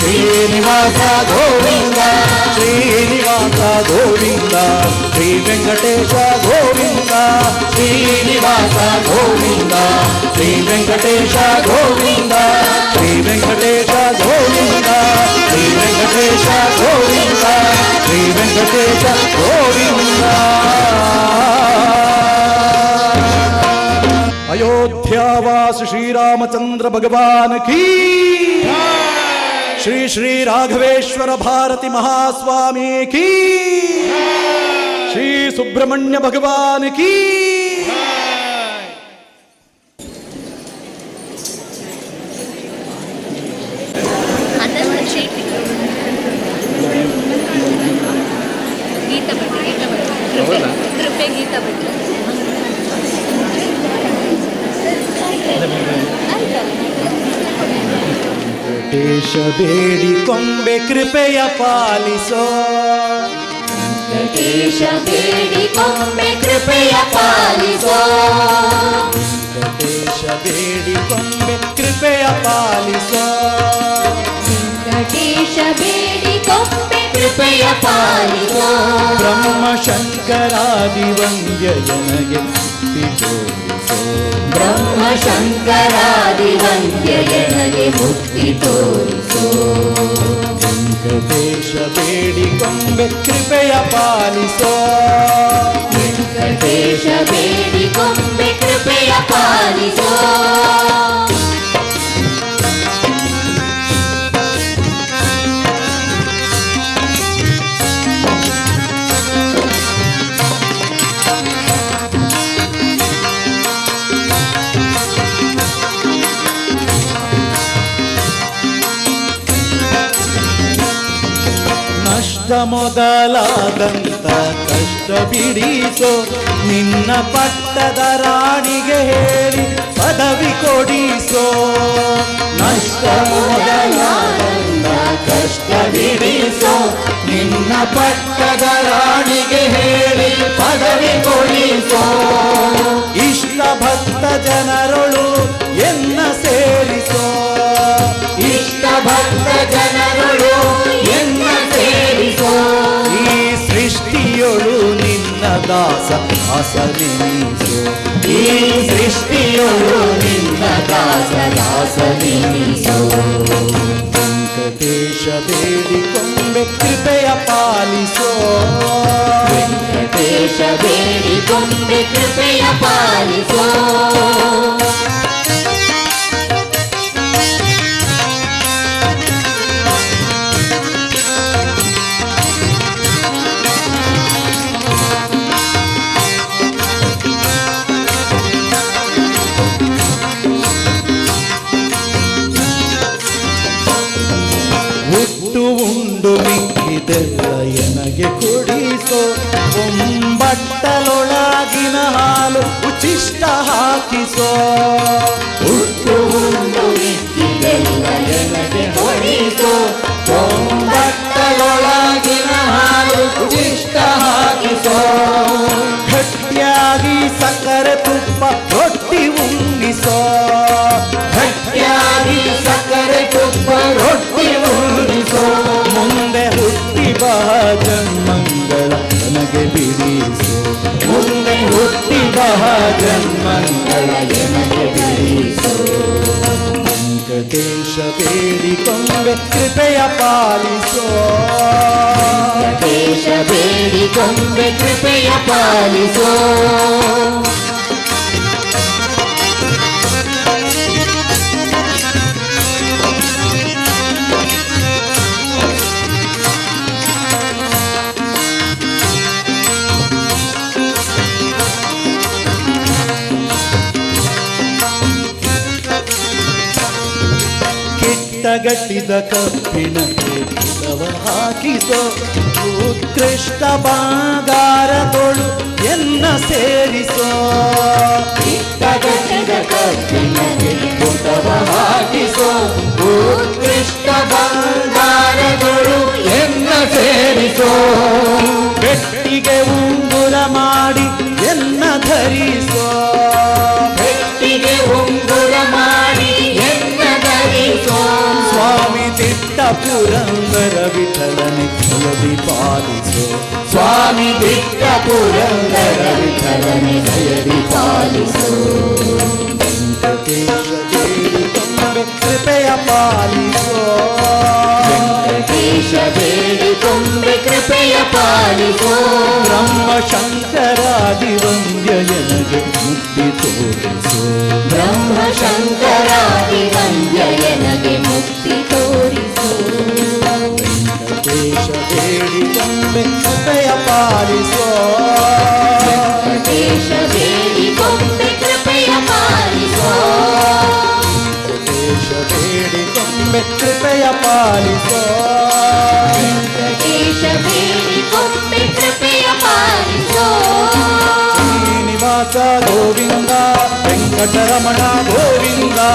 శ్రీనివాస గోవింద శ్రీనివాస గోవింద శ్రీ వెంకటేశ గోవింద శ్రీనివాస గోవింద శ్రీ వెంకటేశ గోవింద శ్రీ వెంకటేశ గోవింద శ్రీ వెంకటేశ గోవింద శ్రీ వెంకటేశ గోవింద. అయోధ్యావాసు శ్రీరామచంద్ర భగవాన్ కీ श्री श्री राघवेश्वर भारती महास्वामी की। श्री सुब्रमण्य भगवान की। ದೇಶ ಬೇಡಿ ಕೊಂಬೆ ಕೃಪೆಯ ಪಾಲಿಸೋ ದೇಶ ಬೇಡಿ ಕೊಂಬೆ ಕೃಪೆಯ ಪಾಲಿಸೋ ದೇಶ ಬೇಡಿ ಕೊಂಬೆ ಕೃಪೆಯ ಪಾಲಿಸೋ ದೇಶ ಬೇಡಿ ಕೊಂಬೆ ಕೃಪೆಯ ಪಾಲಿಸೋ ಬ್ರಹ್ಮ ಶಂಕರಾದಿ ವಂದ್ಯಯನಗೆ ಮುಕ್ತಿ ತೋರಿಸೋ ಬ್ರಹ್ಮ ಶಂಕರಾದಿ ವಂದ್ಯಯನಗೆ ಮುಕ್ತಿ ತೋರಿಸೋ. ವೆಂಕಟೇಶ ಬೇಡಿ ಕೊಂಬೆ ಕೃಪೆಯ ಪಾಲಿಸೋ. ವೆಂಕಟೇಶ ಬೇಡಿ ಕೊಂಬೆ ಕೃಪೆಯ ಪಾಲಿಸೋ. ನಷ್ಟ ಮೊದಲಾದಂತ ಕಷ್ಟ ಬಿಡಿಸೋ ನಿನ್ನ ಪಟ್ಟದ ರಾಣಿಗೆ ಹೇಳಿ ಪದವಿ ಕೊಡಿಸೋ. ನಷ್ಟ ಮೊದಲಾದಂತ ಕಷ್ಟ ಬಿಡಿಸೋ ನಿನ್ನ ಪಟ್ಟದ ರಾಣಿಗೆ ಹೇಳಿ ಪದವಿ ಕೊಡಿಸೋ. ಇಷ್ಟ ಭಕ್ತ ಜನರೊಳು ಎನ್ನ ಸೇರಿಸೋ. ಇಷ್ಟ ಭಕ್ತ ಜನರೊಳು ದಾಸ ದಾಸನೆನಿಸೋ ಈ ಸೃಷ್ಟಿಯೊಳು ನಿನ್ನ ದಾಸ ದಾಸನೆನಿಸೋ ವೆಂಕಟೇಶ ಬೇಡಿಕೊಂಬೆ ಕೃಪೆಯ ಪಾಲಿಸೋ ವೆಂಕಟೇಶ ಬೇಡಿ ಕೊಂಬೆ ಕೃಪೆಯ ಪಾಲಿಸೋ ಎನಗೆ ಕೊಡಿಸೋ? ಒಂಬಟ್ಟಲೊಳಗಿನ ಹಾಲು ಉಚಿಷ್ಟ ಹಾಕಿಸೋ. ಹುಟ್ಟು ಕೊಡಿಸೋ? ಒಂಬಟ್ಟಲೊಳಗಿನ ಹಾಲು ಉಚಿಷ್ಟ ಹಾಕಿಸೋ. ಗಟ್ಟಿಯಾಗಿ ಸಕ್ಕರೆ ತುಪ್ಪ ರೊಟ್ಟಿ ಉಣ್ಣಿಸೋ ಗಟ್ಟಿಯಾಗಿ ಸಕ್ಕರೆ ತುಪ್ಪ ರೊಟ್ಟಿ ಜನ್ಮಂಗಳ ನನಗೆ ಬಿಡಿಸೋ ವೆಂಕಟೇಶ ಬೇಡಿಕೊಂಬೆ ಕೃಪೆಯ ಪಾಲಿಸೋ ವೆಂಕಟೇಶ ಬೇಡಿ ಕೊಂಬೆ ಕೃಪೆಯ ಪಾಲಿಸೋ ಕಿಟ್ಟಗಟ್ಟಿದ ಕಬ್ಬಿನ ಕೇಳಿದವ ಹಾಕಿಸೋ ಉತ್ಕೃಷ್ಟ ಬಂಗಾರಗಳು ಎನ್ನ ಸೇರಿಸೋ. ತಗಟ್ಟಿದ ಕಬ್ಬಿನ ಪುಟವ ಹಾಕಿಸೋ ಉತ್ಕೃಷ್ಟ ಬಂಗಾರಗಳು ಎನ್ನ ಸೇರಿಸೋ. ಬೆಟ್ಟಿಗೆ ಉಂಗುರ ಮಾಡಿ ಎನ್ನ ಧರಿಸೋ. ಪುರಂದರ ವಿಠಲನೆ ಜಯದಿ ಪಾಲಿಸೋ ಸ್ವಾಮಿ ದಿಟ್ಟ ಪುರಂದರ ವಿಠಲನೆ ಜಯದಿ ಪಾಲಿಸು ವೆಂಕಟೇಶ ಬೇಡಿ ತುಂಬೆ ಕೃಪೆಯ ಪಾಲಿಸೋ ವೆಂಕಟೇಶ ಬೇಡಿ ತುಂಬೆ ಕೃಪೆಯ ಪಾಲಿಸು ಬ್ರಹ್ಮ ಶಂಕರಾದಿ ವಂದ್ಯ ಎನಗೆ ಮುಕ್ತಿ ತೋರಿಸೋ ಬ್ರಹ್ಮ ಶಂಕರಾದಿ ವಂದ್ಯಯನಗೆ ಮುಕ್ತಿ ತೋರಿಸು కృపయ పాలిసో శ్రీనివాస గోవింద వెంకటరమణ గోవిందా.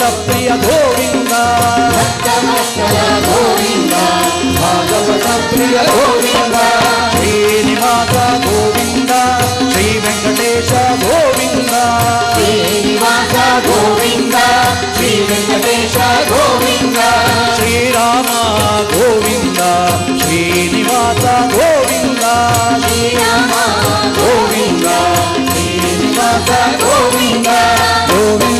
భక్త ప్రియ గోవింద. గోవింద. భాగవత ప్రియ గోవింద. శ్రీనివాస గోవింద. శ్రీ వెంకటేశ గోవింద. శ్రీనివాస గోవింద. శ్రీ వెంకటేశ గోవింద. శ్రీరామ గోవింద. శ్రీనివాస గోవింద. శ్రీరామ గోవింద. శ్రీనివాస గోవింద. గోవింద.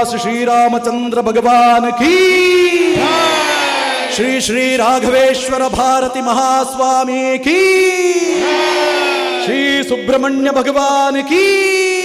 अयोध्यावास श्री रामचंद्र भगवान की। श्री श्री राघवेश्वर भारती महास्वामी की। श्री सुब्रमण्य भगवान की।